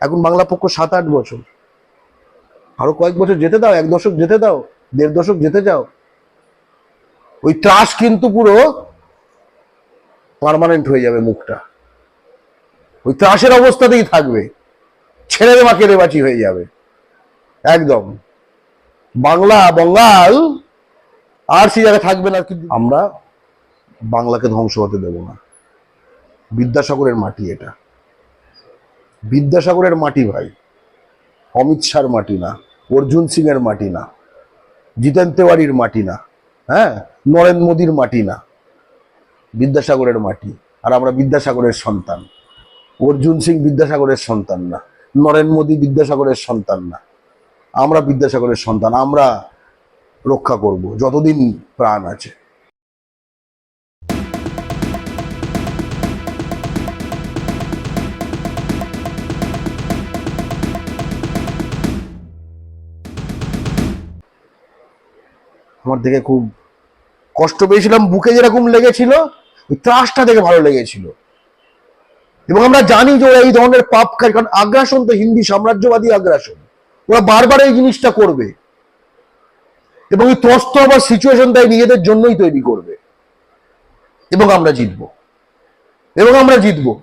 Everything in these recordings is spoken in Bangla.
এখন বাংলা পক্ষ সাত, আট বছর। আরও কয়েক বছর যেতে দাও, এক দশক যেতে দাও, দেড় দশক যেতে যাও। ওই ত্রাস কিন্তু পুরো পার্মানেন্ট হয়ে যাবে মুখটা। ওই ত্রাসের অবস্থাতেই থাকবে। ছেড়ে দেওয়া কেড়েবাচি হয়ে যাবে। একদম। বাংলা, বঙ্গাল, আর সে জায়গায় থাকবে না, কিন্তু আমরা বাংলাকে ধ্বংস হতে দেব না। বিদ্যাসাগরের মাটি এটা। বিদ্যাসাগরের মাটি ভাই, অমিত শাহর মাটি না, অর্জুন সিং এর মাটি না জিতেন তেওয়ারির মাটি না হ্যাঁ নরেন্দ্র মোদীর মাটি না, বিদ্যাসাগরের মাটি। আর আমরা বিদ্যাসাগরের সন্তান। অর্জুন সিং বিদ্যাসাগরের সন্তান না, নরেন্দ্র মোদী বিদ্যাসাগরের সন্তান না। আমরা বিদ্যাসাগরের সন্তান, আমরা রক্ষা করব, যতদিন প্রাণ আছে। আমার দেখে খুব কষ্ট পেয়েছিলাম, বুকে যেরকম লেগেছিল, ওই ত্রাসটা দেখে ভালো লেগেছিল। এবং আমরা জানি যে ওরা এই ধরনের পাপ খায় কারণ আগ্রাসন তো হিন্দি সাম্রাজ্যবাদী আগ্রাসন। ওরা বারবার এই জিনিসটা করবে। এবং এই ত্রস্ত আবার সিচুয়েশন তাই নিজেদের জন্যই তৈরি করবে। এবং আমরা জিতব। এবং আমরা জিতব।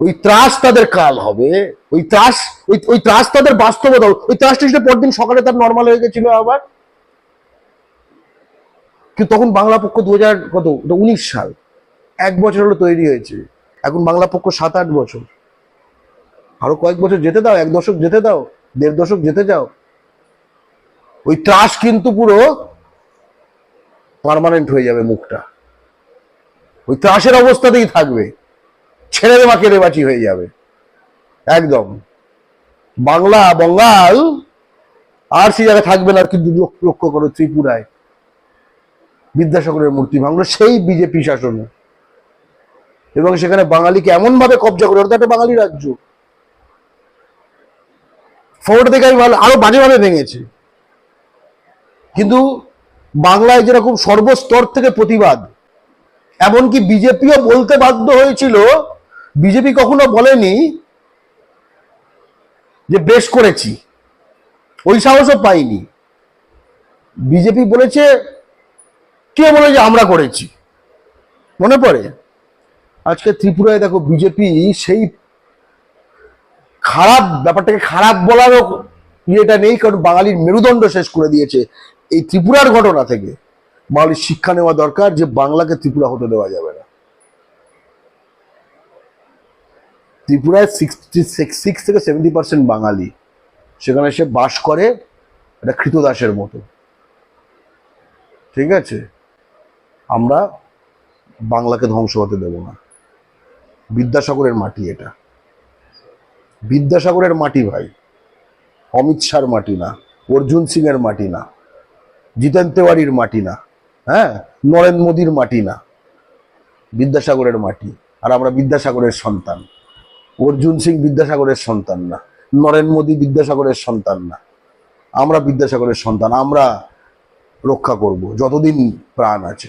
ওই ত্রাস তাদের কাল হবে। ওই ত্রাস, ওই ওই ত্রাস তাদের বাস্তবতা ওই ত্রাসটা সেটা পরদিন সকালে তার নর্মাল হয়ে গেছিল আবার। কিন্তু তখন বাংলা পক্ষ দু হাজার কত উনিশ সাল। এক বছর হলো তৈরি হয়েছে। এখন বাংলা পক্ষ সাত, আট বছর। আরও কয়েক বছর যেতে দাও, এক দশক যেতে দাও, দেড় দশক যেতে যাও। ওই ত্রাস কিন্তু পুরো পার্মানেন্ট হয়ে যাবে মুখটা। ওই ত্রাসের অবস্থাতেই থাকবে। ছেড়ে দেওয়া কেড়েবাচি হয়ে যাবে। একদম। বাংলা, বঙ্গাল, আর সে জায়গায় থাকবে না কিন্তু লক্ষ্য করো ত্রিপুরায়। বিদ্যাসাগরের মূর্তি ভাঙলো, সেই বিজেপি শাসনে। এবং সেখানে বাঙালিকে এমন ভাবে কবজা করে একটা বাঙালি রাজ্য। ফোর্ট দেখে আমি ভালো, আরও বাজেভাবে ভেঙেছে। কিন্তু বাংলায় যেরকম সর্বস্তর থেকে প্রতিবাদ, এমনকি বিজেপিও বলতে বাধ্য হয়েছিল, বিজেপি কখনো বলেনি যে বেশ করেছি। ওই সাহসও পাইনি। বিজেপি বলেছে কে বলে যে আমরা করেছি? মনে পড়ে? আজকে ত্রিপুরায় দেখো বিজেপি সেই খারাপ ব্যাপারটাকে খারাপ বলারও ইয়েটা নেই, কারণ বাঙালির মেরুদণ্ড শেষ করে দিয়েছে এই ত্রিপুরার ঘটনা থেকে। বাঙালির শিক্ষা নেওয়া দরকার যে বাংলাকে ত্রিপুরা হতে দেওয়া যাবে না। ত্রিপুরায় সিক্সটি সিক্স থেকে সেভেন্টি পার্সেন্ট বাঙালি। সেখানে সে বাস করে একটা কৃতদাসের মতো। ঠিক আছে? আমরা বাংলাকে ধ্বংস হতে দেব না। বিদ্যাসাগরের মাটি এটা। বিদ্যাসাগরের মাটি ভাই, অমিত শাহর মাটি না, অর্জুন সিং এর মাটি না জিতেন তেওয়ারির মাটি না হ্যাঁ নরেন্দ্র মোদীর মাটি না, বিদ্যাসাগরের মাটি। আর আমরা বিদ্যাসাগরের সন্তান। অর্জুন সিং বিদ্যাসাগরের সন্তান না, নরেন্দ্র মোদী বিদ্যাসাগরের সন্তান না। আমরা বিদ্যাসাগরের সন্তান, আমরা রক্ষা করব, যতদিন প্রাণ আছে।